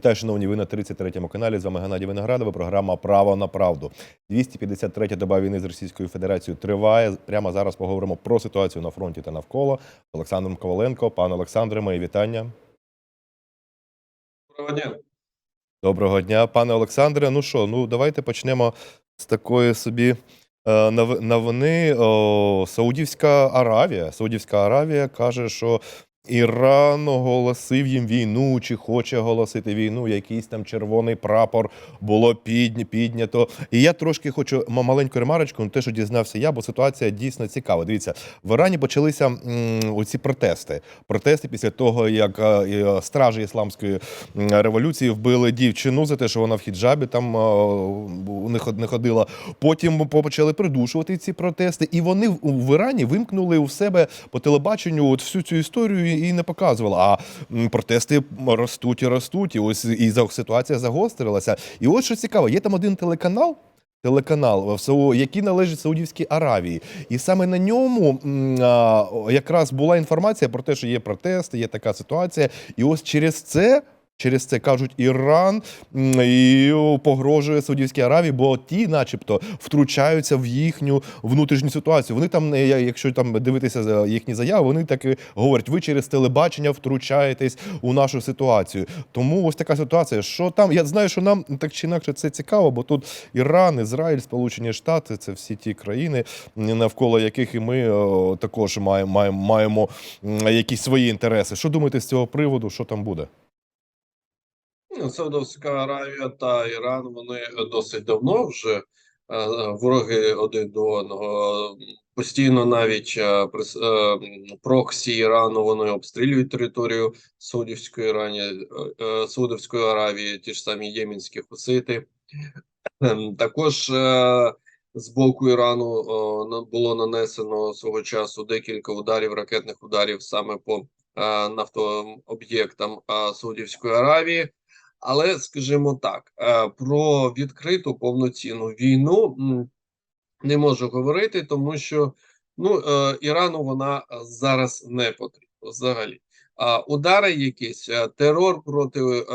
Вітаю, шановні, ви на 33-му каналі. З вами Геннадій Виноградова. Програма Право на правду. 253-я доба війни з Російською Федерацією триває. Прямо зараз поговоримо про ситуацію на фронті та навколо. З Олександром Коваленко. Пане Олександре, мої вітання. Доброго дня. Доброго дня, пане Олександре. Ну що, ну давайте почнемо з такої собі е, новини. Саудівська Аравія. Саудівська Аравія каже, що Іран оголосив їм війну, чи хоче оголосити війну, якийсь там червоний прапор було піднято. І я трошки хочу маленьку ремарочку, те, що дізнався я, бо ситуація дійсно цікава. Дивіться, в Ірані почалися м, оці протести. Протести після того, як е, е, стражі ісламської революції вбили дівчину за те, що вона в хіджабі там е, не ходила. Потім почали придушувати ці протести, і вони в Ірані вимкнули у себе по телебаченню от всю цю історію і не показували. А протести ростуть і ростуть. І ось і ситуація загострилася. І от що цікаво, є там один телеканал. Телеканал в Сау- який належить Саудівській Аравії, і саме на ньому якраз була інформація про те, що є протести, є така ситуація. І ось через це, через це кажуть, Іран і погрожує Саудівській Аравії, бо ті, начебто, втручаються в їхню внутрішню ситуацію. Вони там, е, якщо там дивитися їхні заяви, вони так і говорять: ви через телебачення втручаєтесь у нашу ситуацію. Тому ось така ситуація. Що там? Я знаю, що нам так чи інакше це цікаво, бо тут Іран, Ізраїль, Сполучені Штати це всі ті країни, навколо яких і ми також маємо, маємо, маємо якісь свої інтереси. Що думаєте з цього приводу? Що там буде? Ну, Саудовська Аравія та Іран вони досить давно вже е, вороги один до одного. Постійно навіть е, е, проксі Ірану вони обстрілюють територію Саудівської Ірані, Саудовської Аравії, ті ж самі ємінські хусити. Також з боку Ірану було нанесено свого часу декілька ударів, ракетних ударів саме по нафтооб'єктам е, Саудівської Аравії. Але скажімо так, е, про відкриту повноцінну війну не можу говорити, тому що ну е, Ірану вона е, зараз не потрібна взагалі. А удари, якісь терор проти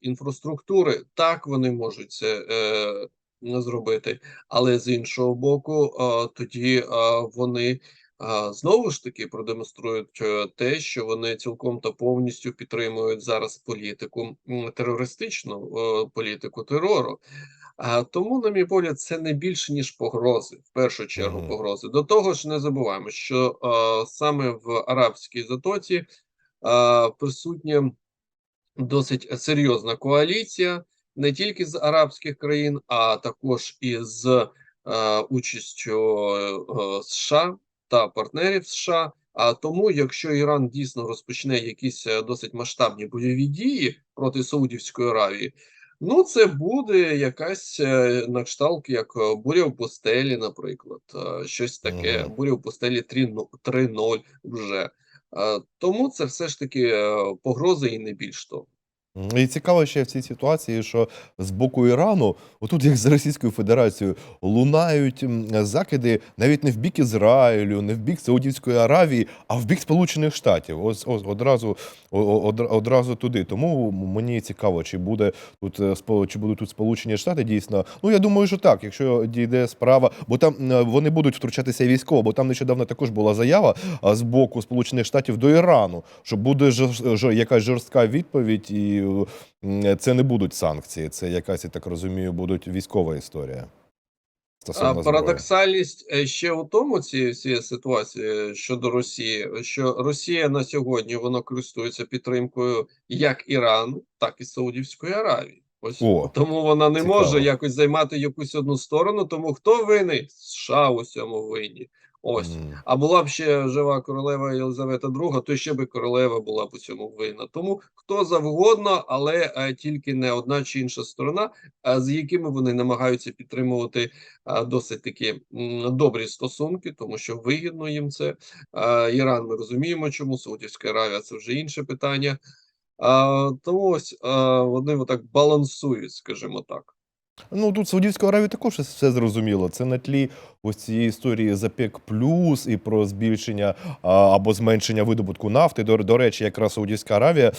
інфраструктури, так вони можуть це зробити, але з іншого боку, тоді вони знову ж таки продемонструють е, те, що вони цілком та повністю підтримують зараз політику терористичну е, політику терору. А, тому, на мій погляд, це не більше ніж погрози, в першу чергу, Мгм. погрози. До того ж, не забуваємо, що е, саме в арабській затоці е, присутня досить серйозна коаліція не тільки з арабських країн, а також із е, участю е, США та партнерів США. А тому, якщо Іран дійсно розпочне якісь е, досить масштабні бойові дії проти Саудівської Аравії, ну це буде якась е, на кшталт, як е, буря в пустелі, наприклад, щось таке, Мгм. буря в пустелі 3.0 3.0 вже. Тому це все ж таки погрози і не більш того. І цікаво ще в цій ситуації, що з боку Ірану, отут як з Російською Федерацією, лунають закиди навіть не в бік Ізраїлю, не в бік Саудівської Аравії, а в бік Сполучених Штатів. Ось, ось одразу, одразу туди. Тому мені цікаво, чи буде тут е, чи будуть тут Сполучені Штати дійсно. Ну я думаю, що так, якщо дійде справа, бо там вони будуть втручатися військово, бо там нещодавно також була заява з боку Сполучених Штатів до Ірану, що буде якась жорстка відповідь, і м, це не будуть санкції. Це якась, я так розумію, будуть військова історія. А Стосовно парадоксальність е, ще у тому цієї всієї ситуації щодо Росії, що Росія на сьогодні вона користується підтримкою як Ірану, так і Саудівської Аравії. Ось О, тому вона не цікаво. може якось займати якусь одну сторону. Тому хто винний? США у цьому винні. Ось. М. А була б ще жива королева Єлизавета II, то ще би королева була б у цьому винна. Тому хто завгодно, але е, тільки не одна чи інша сторона, е, з якими вони намагаються підтримувати е, досить такі м, добрі стосунки, тому що вигідно їм це. Е, Іран ми розуміємо, чому Саудівська Аравія це вже інше питання. Е, тому ось е, вони отак балансують, скажімо так. Ну тут Саудівської Аравії також все зрозуміло. Це на тлі ось цієї історії з ОПЕК плюс і про збільшення або зменшення видобутку нафти. До, до речі, якраз Саудівська Аравія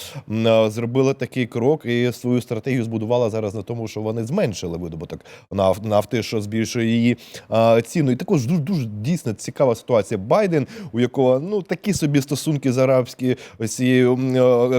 зробила такий крок і свою стратегію збудувала зараз на тому, що вони зменшили видобуток наф- нафти, що збільшує її ціну. І також дуже, дуже дійсно цікава ситуація. Байден, у якого ну такі собі стосунки з арабські ось цією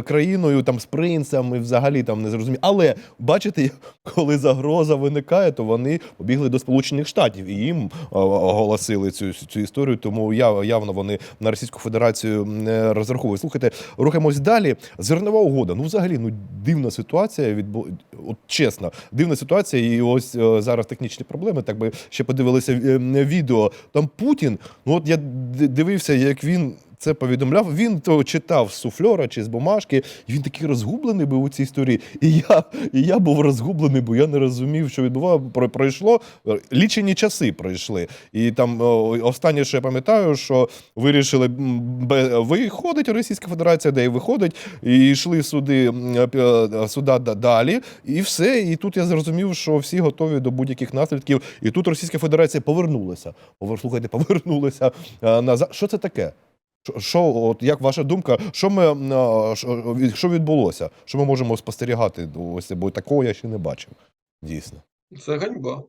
країною, там з принцем, і взагалі там не зрозуміло. Але бачите, коли загроза виникає, то вони побігли до Сполучених Штатів і їм е, оголосили цю, цю історію. Тому яв- явно вони на Російську Федерацію не розраховують. Слухайте, рухаємось далі. Зернова угода. Ну, взагалі, ну дивна ситуація. Відбу... От чесно, дивна ситуація. І ось е, зараз технічні проблеми. Так би ще подивилися е, відео. Там Путін. Ну от я дивився, як він. Це повідомляв. Він то читав з суфльора чи з бумажки, і він такий розгублений був у цій історії. І я, і я був розгублений, бо я не розумів, що відбувало. Про- Пройшло лічені часи пройшли. І там останнє, що я пам'ятаю, що вирішили виходить Російська Федерація, де і виходить, і йшли суди е, суда далі, і все. І тут я зрозумів, що всі готові до будь-яких наслідків. І тут Російська Федерація повернулася. Повер- Слухайте, повернулася е, назад. Що це таке? Що- от як ваша думка, що ми що, що відбулося? Що ми можемо спостерігати? Ось бо такого я ще не бачив. Дійсно. Це ганьба.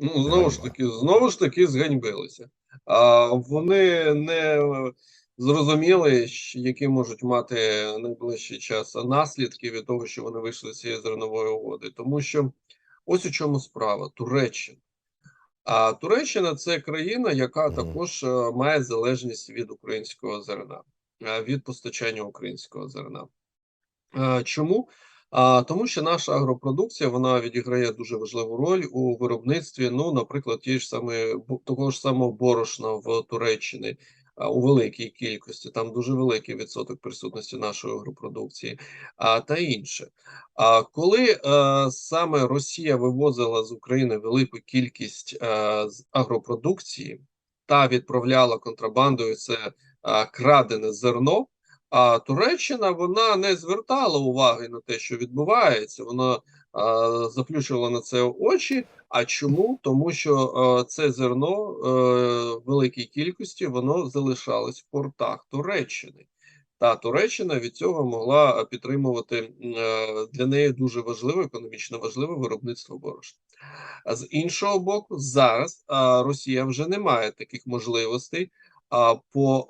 Ну, знову ж таки, знову ж таки, зганьбилися. А вони не зрозуміли, які можуть мати найближчий час наслідки від того, що вони вийшли з цієї зернової угоди. Тому що ось у чому справа Туреччина. А Туреччина це країна, яка також е, має залежність від українського зерна, е, від постачання українського зерна. Е, Чому? А, тому що наша агропродукція вона відіграє дуже важливу роль у виробництві. Ну, наприклад, тієї ж саме того ж самого борошна в Туреччині у великій кількості. Там дуже великий відсоток присутності нашої агропродукції, а та інше. А коли е, саме Росія вивозила з України велику кількість е, агропродукції та відправляла контрабандою це е, крадене зерно. А Туреччина вона не звертала уваги на те, що відбувається. Вона а, заплющувала на це очі. А чому? Тому що це зерно е, в великій кількості воно залишалось в портах Туреччини. Та Туреччина від цього могла підтримувати е, для неї дуже важливе, економічно важливе виробництво борошна. З іншого боку, зараз Росія вже не має таких можливостей по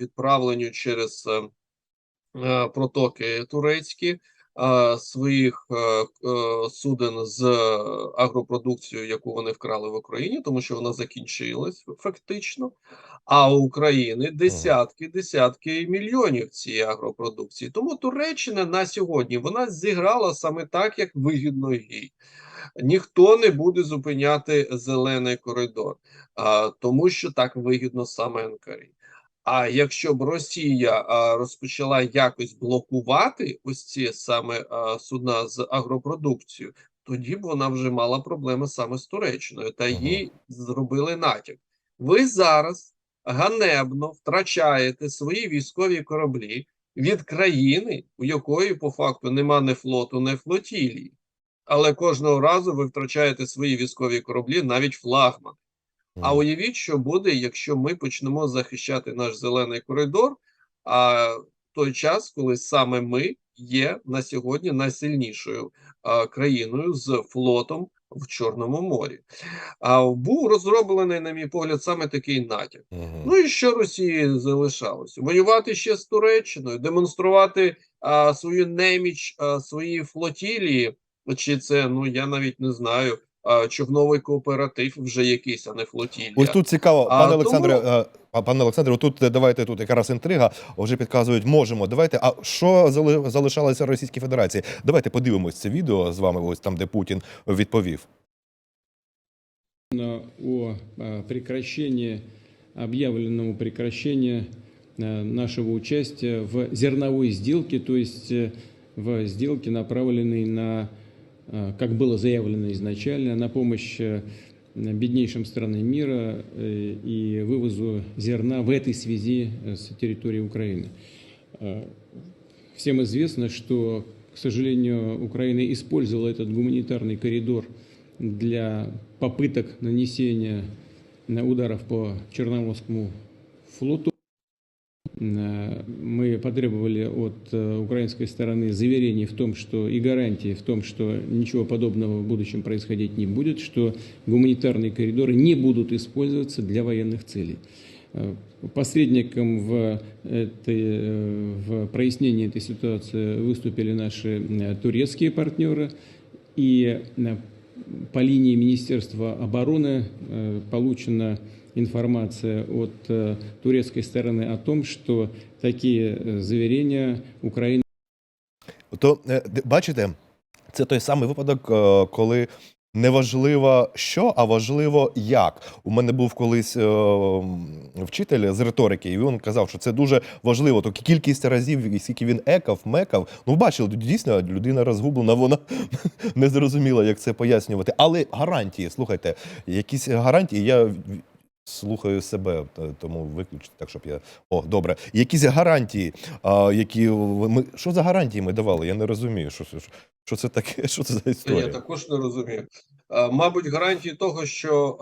відправленню через е, е, протоки турецькі е, своїх е, е, суден з агропродукцією, яку вони вкрали в Україні, тому що вона закінчилась фактично. А у України десятки, десятки мільйонів цієї агропродукції. Тому Туреччина на сьогодні вона зіграла саме так, як вигідно їй. Ніхто не буде зупиняти зелений коридор, а, тому що так вигідно саме Анкарі. А якщо б Росія розпочала якось блокувати ось ці саме судна з агропродукцією, тоді б вона вже мала проблеми саме з Туреччиною, та їй зробили натяк. Ви зараз ганебно втрачаєте свої військові кораблі від країни, у якої по факту нема ні флоту, ні флотілії. Але кожного разу ви втрачаєте свої військові кораблі, навіть флагман. А уявіть, що буде, якщо ми почнемо захищати наш зелений коридор. А той час, коли саме ми є на сьогодні найсильнішою а, країною з флотом в Чорному морі. А був розроблений, на мій погляд, саме такий натяк. Мгм. Ну і що Росії залишалось? Воювати ще з Туреччиною, демонструвати а, свою неміч, а, свої флотілії. Чи це ну я навіть не знаю А, човновий кооператив вже якийсь, а не флотілія. Ось тут цікаво, А, пане тому- Олександре, е, а, пане Олександре, тут е, давайте тут якраз інтрига. Вже підказують, можемо. Давайте. А що зали- залишалося Російській Федерації? Давайте подивимось це відео з вами, ось там, де Путін відповів. о э, прекращении, объявленному прекращении э, нашего участия в зерновой сделке, то есть э, в сделке, направленной на, э, как было заявлено изначально, на помощь э, беднейшим странам мира э, и вывозу зерна в этой связи э, с территории Украины. Э, Всем известно, что, к сожалению, Украина использовала этот гуманитарный коридор для попыток нанесения э, ударов по Черноморскому флоту. Э, Мы потребовали от э, украинской стороны заверений в том, что и гарантии в том, что ничего подобного в будущем происходить не будет, что гуманитарные коридоры не будут использоваться для военных целей. Э, Посредником в, этой, в прояснении этой ситуации выступили наши турецкие партнеры. И по линии Министерства обороны получена информация от э, турецкой стороны о том, что такие э, заверения Украина То е, д- бачите, це той самий випадок, е, коли не важливо що, а важливо як. У мене був колись е, м, вчитель з риторики, і він казав, що це дуже важливо. То кількість разів, і скільки він екав, мекав. Ну, бачили, дійсно, людина розгублена, вона не зрозуміла, як це пояснювати. Але гарантії, слухайте, якісь гарантії, я в- слухаю себе, тому виключити, так щоб я. О, добре. Якісь гарантії, а, які ми. Що за гарантії ми давали? Я не розумію, що, що, що це таке, що це за Я також не розумію. Е, Мабуть, гарантії того, що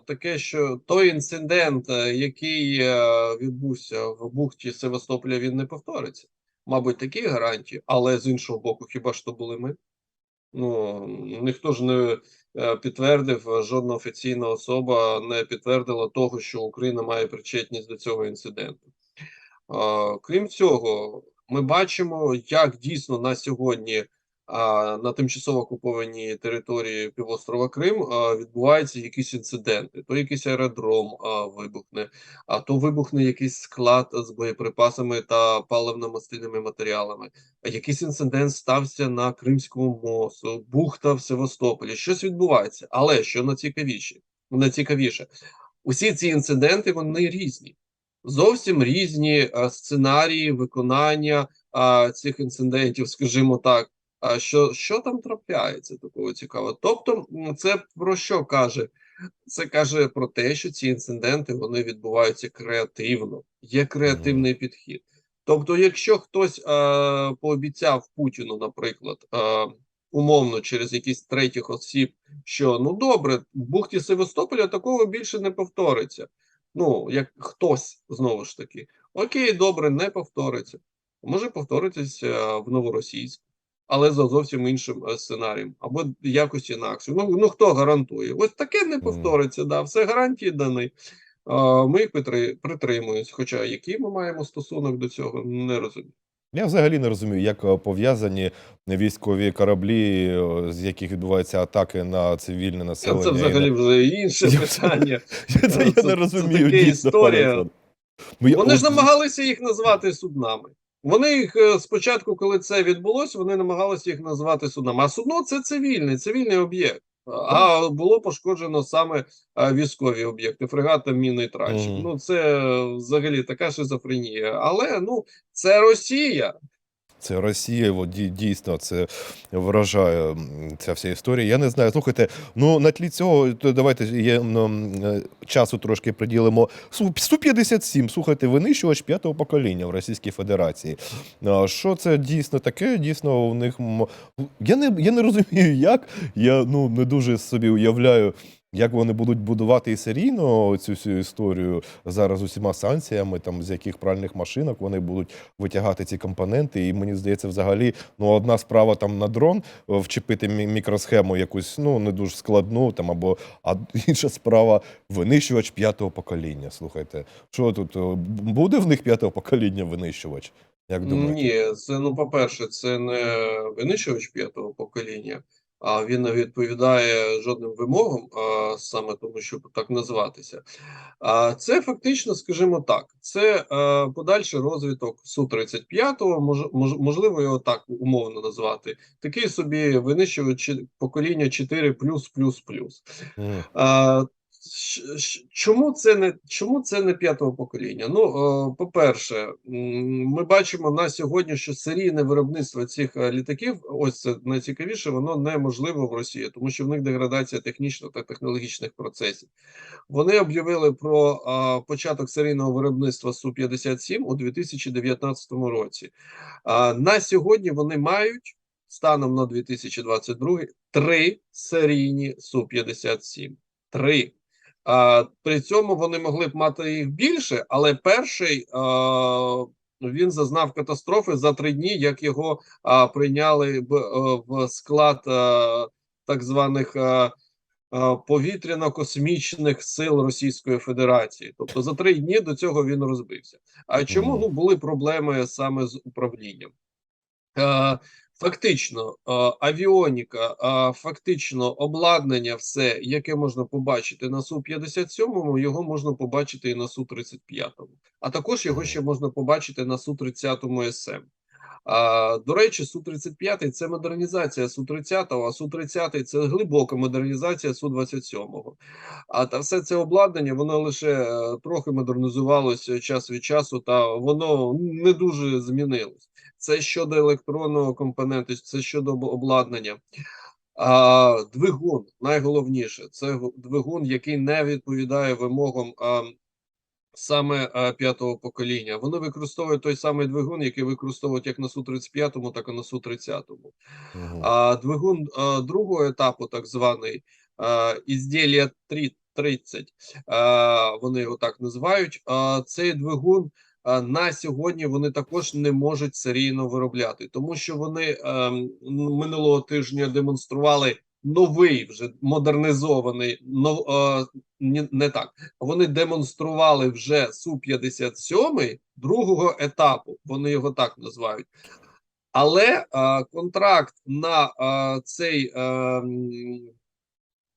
е, таке, що той інцидент, е, який е, відбувся в бухті Севастополя, він не повториться. Мабуть, такі гарантії, але з іншого боку, хіба ж то були ми? Ну ніхто ж не е, підтвердив, е, жодна офіційна особа не підтвердила того, що Україна має причетність до цього інциденту. Е, Крім цього, ми бачимо, як дійсно на сьогодні на тимчасово окупованій території півострова Крим відбуваються якісь інциденти. То якийсь аеродром вибухне, а то вибухне якийсь склад з боєприпасами та паливно-мастильними матеріалами. Якийсь інцидент стався на Кримському мосту, бухта в Севастополі. Щось відбувається. Але що найцікавіше, найцікавіше, усі ці інциденти вони різні. Зовсім різні сценарії виконання цих інцидентів, скажімо так. А що, що там трапляється такого цікавого? Тобто, це про що каже? Це каже про те, що ці інциденти вони відбуваються креативно, є креативний підхід. Тобто, якщо хтось е, пообіцяв Путіну, наприклад, е, умовно через якісь третіх осіб, що ну добре, в бухті Севастополя такого більше не повториться. Ну, як хтось знову ж таки, окей, добре, не повториться. Може повторитися в Новоросійську але за зовсім іншим е, сценарієм, або якось інакше. Ну, ну хто гарантує? Ось таке не повториться, да, все гарантії дані. Ми їх притримуємось. Хоча який ми маємо стосунок до цього, не розумію. Я взагалі не розумію, як е, пов'язані військові кораблі, е, з яких відбуваються атаки на цивільне населення. Це взагалі вже інше питання. Я, це, я це- не розумію. таке дійсно, історія. я- Вони ж намагалися їх назвати суднами. Вони їх е, спочатку, коли це відбулося, вони намагалися їх назвати суднами. А судно це цивільний, цивільний об'єкт. А було пошкоджено саме е, військові об'єкти, фрегата міни трачі. Mm. Ну це е, взагалі така шизофренія. Але ну це Росія. Це Росія, дійсно, це вражає ця вся історія. Я не знаю. Слухайте, ну на тлі цього, давайте є ну, е, часу трошки приділимо. Су- Су-57, слухайте, винищувач п'ятого покоління в Російській Федерації. Що це дійсно таке? Дійсно, у них я не, я не розумію, як. Я ну не дуже собі уявляю. Як вони будуть будувати і серійно цю всю історію зараз усіма санкціями, там з яких пральних машинок вони будуть витягати ці компоненти. І мені здається, взагалі, ну одна справа там на дрон е, вчепити мі- мікросхему якусь ну не дуже складну, там або а інша справа винищувач п'ятого покоління. Слухайте, що тут е, буде в них п'ятого покоління винищувач? Як думаєте? Ні, це ну, по-перше, це не винищувач п'ятого покоління, а він не відповідає жодним вимогам, а, саме тому, щоб так назватися. А це фактично, скажімо так, це е, подальший розвиток Су-35, мож, мож, можливо, його так умовно назвати. Такий собі винищувач покоління 4 плюс щ- Чому це не чому це не п'ятого покоління? Ну, е, по-перше, ми бачимо на сьогодні, що серійне виробництво цих е, літаків, ось це найцікавіше, воно неможливо в Росії, тому що в них деградація технічних та технологічних процесів. Вони об'явили про е, початок серійного виробництва Су-57 у 2019 році. На сьогодні вони мають станом на 2022 три серійні Су-57. Три. При цьому вони могли б мати їх більше, але перший він зазнав катастрофи за три дні, як його прийняли б, а, в склад а, так званих а, повітряно-космічних сил Російської Федерації. Тобто за три дні до цього він розбився. А чому ну були проблеми саме з управлінням? Е, Фактично, е, авіоніка, е, фактично обладнання, все, яке можна побачити на Су-57, його можна побачити і на Су-35, а також його ще можна побачити на Су-30 СМ. А, до речі, Су-35 це модернізація Су-30, а Су-30 це глибока модернізація Су-27. А та все це обладнання, воно лише е, трохи модернізувалося час від часу, та воно не дуже змінилось. Це щодо електронного компоненту, це щодо обладнання. А, двигун найголовніше це двигун, який не відповідає вимогам а, саме а, п'ятого покоління. Вони використовують той самий двигун, який використовують як на Су-35, так і на Су-30. Мгм. А двигун а, другого етапу, так званий а, ізділля 30, а, вони його так називають. А, цей двигун на сьогодні вони також не можуть серійно виробляти, тому що вони ем, минулого тижня демонстрували новий вже модернізований нов, не так. Вони демонстрували вже су 57 другого етапу. Вони його так називають. Але е, контракт на е, цей е,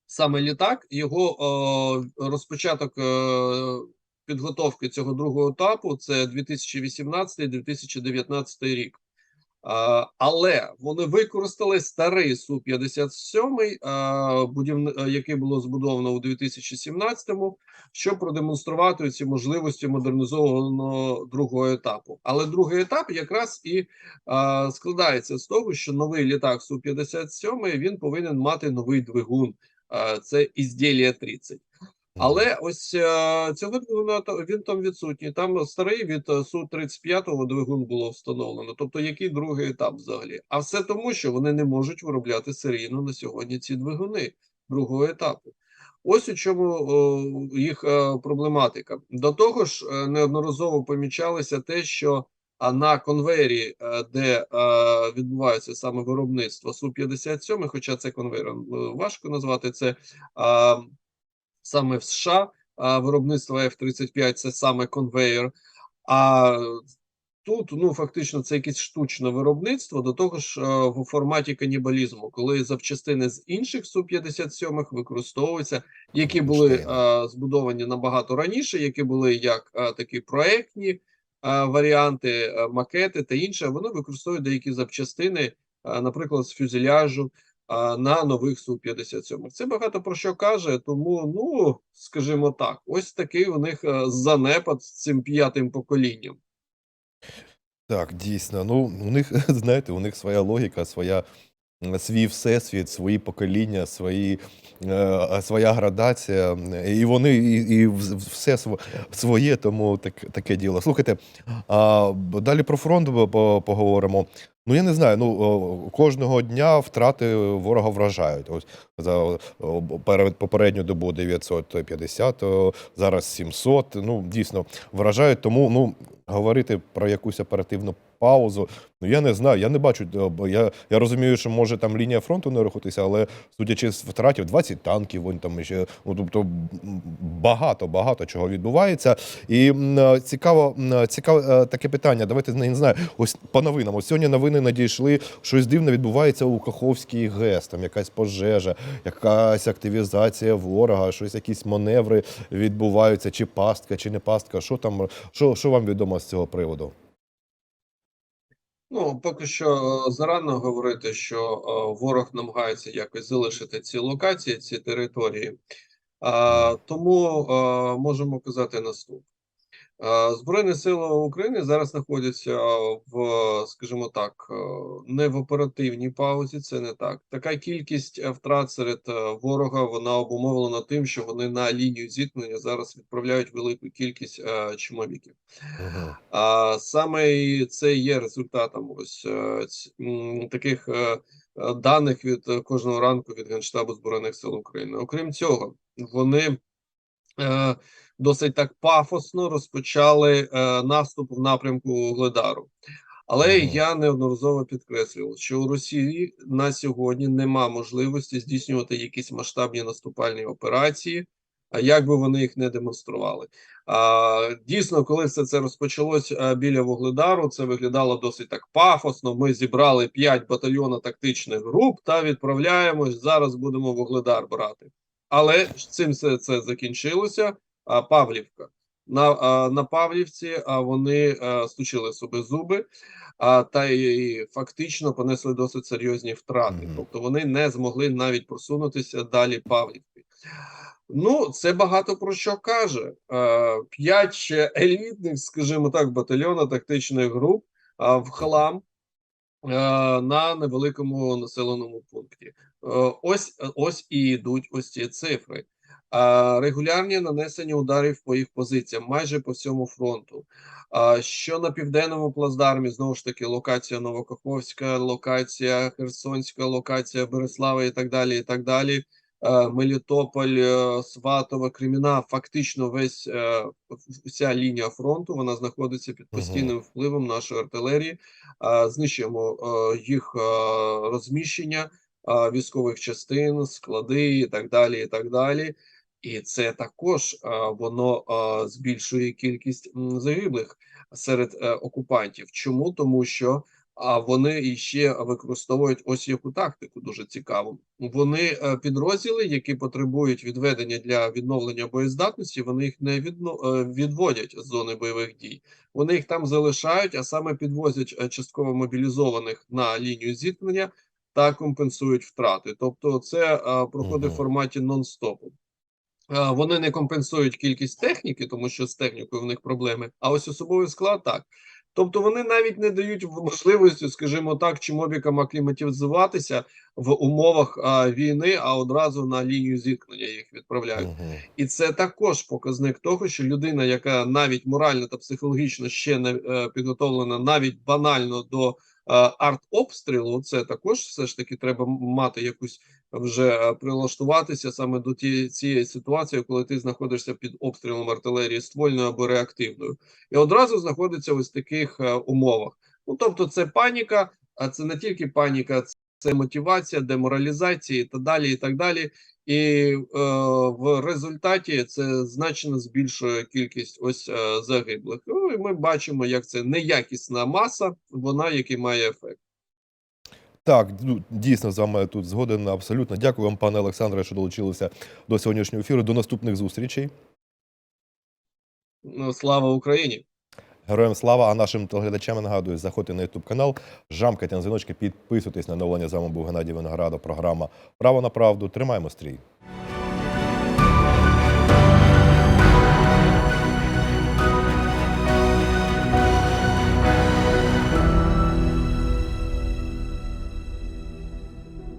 саме літак, його е, розпочаток е, підготовки цього другого етапу це 2018-2019 рік. Але вони використали старий су 57 е, будівни, е, який було збудовано у 2017-му, щоб продемонструвати ці можливості модернізованого другого етапу. Але другий етап якраз і складається з того, що новий літак Су-57 він повинен мати новий двигун. А, це ізділля 30. Але ось е, цього двигуна він там відсутній. Там старий від е, Су-35 двигун було встановлено. Тобто, який другий етап взагалі? А все тому, що вони не можуть виробляти серійно на сьогодні ці двигуни другого етапу. Ось у чому їх е, проблематика. До того ж, неодноразово помічалося те, що а на конвейері, де відбувається саме виробництво Су-57, хоча це конвейером е, важко назвати, це саме в США а, виробництво F-35 це саме конвейер. А тут ну фактично це якесь штучне виробництво, до того ж е, в форматі канібалізму, коли запчастини з інших Су-57 використовуються, які були Кронштейни. е, збудовані набагато раніше, які були як е, такі проектні е, варіанти, е, макети та інше. Вони використовують деякі запчастини, е, наприклад, з фюзеляжу а, на нових Су-57. Це багато про що каже, тому, ну, скажімо так, ось такий у них е, занепад з цим п'ятим поколінням. Так, дійсно. Ну, у них, знаєте, у них своя логіка, своя, свій всесвіт, свої покоління, свої, е, своя градація. І вони і, і все сво- своє, тому так, таке діло. Слухайте, а далі про фронт поговоримо. Ну, я не знаю, ну кожного дня втрати ворога вражають. Ось за перед попередню добу 950, о, зараз 700. Ну, дійсно, вражають. Тому ну, говорити про якусь оперативну паузу. Ну я не знаю, я не бачу. е, Я, я розумію, що може там лінія фронту не рухатися, але судячи з втратів, 20 танків, вон там ще ну, тобто багато, багато чого відбувається. І е, цікаво, е, цікаве е, таке питання. Давайте не знаю. Ось по новинам. Ось сьогодні новини надійшли. Щось дивне відбувається у Каховській ГЕС. Там якась пожежа, якась активізація ворога, щось якісь маневри відбуваються, чи пастка, чи не пастка. Що там, що, що вам відомо з цього приводу? Ну, поки що е, зарано говорити, що е, ворог намагається якось залишити ці локації, ці території. Тому е, можемо казати наступне. Е, Збройні сили України зараз знаходяться в, скажімо так, е, не в оперативній паузі. Це не так. Така кількість е, втрат серед ворога вона обумовлена тим, що вони на лінію зіткнення зараз відправляють велику кількість чмобіків. Мгм. А саме це є результатом ось таких даних від кожного ранку від Генштабу Збройних сил України. Окрім цього, вони досить так пафосно розпочали е, наступ в напрямку Угледару. Але я неодноразово підкреслював, що у Росії на сьогодні нема можливості здійснювати якісь масштабні наступальні операції, а як би вони їх не демонстрували. А, дійсно, коли все це розпочалось а, біля Вугледару, це виглядало досить так пафосно. Ми зібрали 5 батальйонів тактичних груп та відправляємось. Зараз будемо Вугледар брати. Але цим все це закінчилося. А, Павлівка. На, а, на Павлівці а, вони а, стучили собі зуби, а, та й фактично понесли досить серйозні втрати. Мгм. Тобто вони не змогли навіть просунутися далі Павлівки. Ну, це багато про що каже. П'ять елітних, скажімо так, батальйона тактичних груп в хлам на невеликому населеному пункті. Ось ось і йдуть ось ці цифри. А, Регулярні нанесення ударів по їх позиціям майже по всьому фронту. А, Що на південному плацдармі, знову ж таки, локація Новокаховська, локація Херсонська, локація Береслава і так далі. і так далі. Мелітополь, е, Сватове, Креміна, фактично весь е, вся лінія фронту вона знаходиться під постійним впливом нашої артилерії. Знищуємо е, їх розміщення військових частин, склади і так далі. І так далі. І це також воно збільшує кількість загиблих серед е, окупантів. Чому? Тому що вони іще використовують ось яку тактику дуже цікаву. Вони е, підрозділи, які потребують відведення для відновлення боєздатності, вони їх не відно, е, відводять з зони бойових дій. Вони їх там залишають, а саме підвозять частково мобілізованих на лінію зіткнення та компенсують втрати. Тобто, це е, проходить в форматі нон-стопу. Е, Вони не компенсують кількість техніки, тому що з технікою в них проблеми. А ось особовий склад так. Тобто вони навіть не дають можливості, скажімо так, чимобікам акліматизуватися в умовах а, війни, а одразу на лінію зіткнення їх відправляють. Мгм. І це також показник того, що людина, яка навіть морально та психологічно ще не е, підготовлена, навіть банально до е, артобстрілу, це також все ж таки треба мати якусь вже е, прилаштуватися саме до тієї цієї ситуації, коли ти знаходишся під обстрілом артилерії ствольною або реактивною, і одразу знаходиться ось таких е, умовах. Ну тобто, це паніка, а це не тільки паніка, це мотивація, деморалізація і так далі, і так далі. І е, в результаті це значно збільшує кількість ось е, загиблих. Ну і ми бачимо, як це неякісна маса, вона який має ефект. Так, ну, дійсно з вами тут згоден абсолютно. Дякую вам, пане Олександре, що долучилися до сьогоднішнього ефіру. До наступних зустрічей. Ну, слава Україні! Героям слава, а нашим телеглядачам нагадую, заходьте на YouTube канал, жамкайте на дзвіночки, підписуйтесь на оновлення. З вами був Геннадій Виноградов. Програма Право на правду. Тримаємо стрій.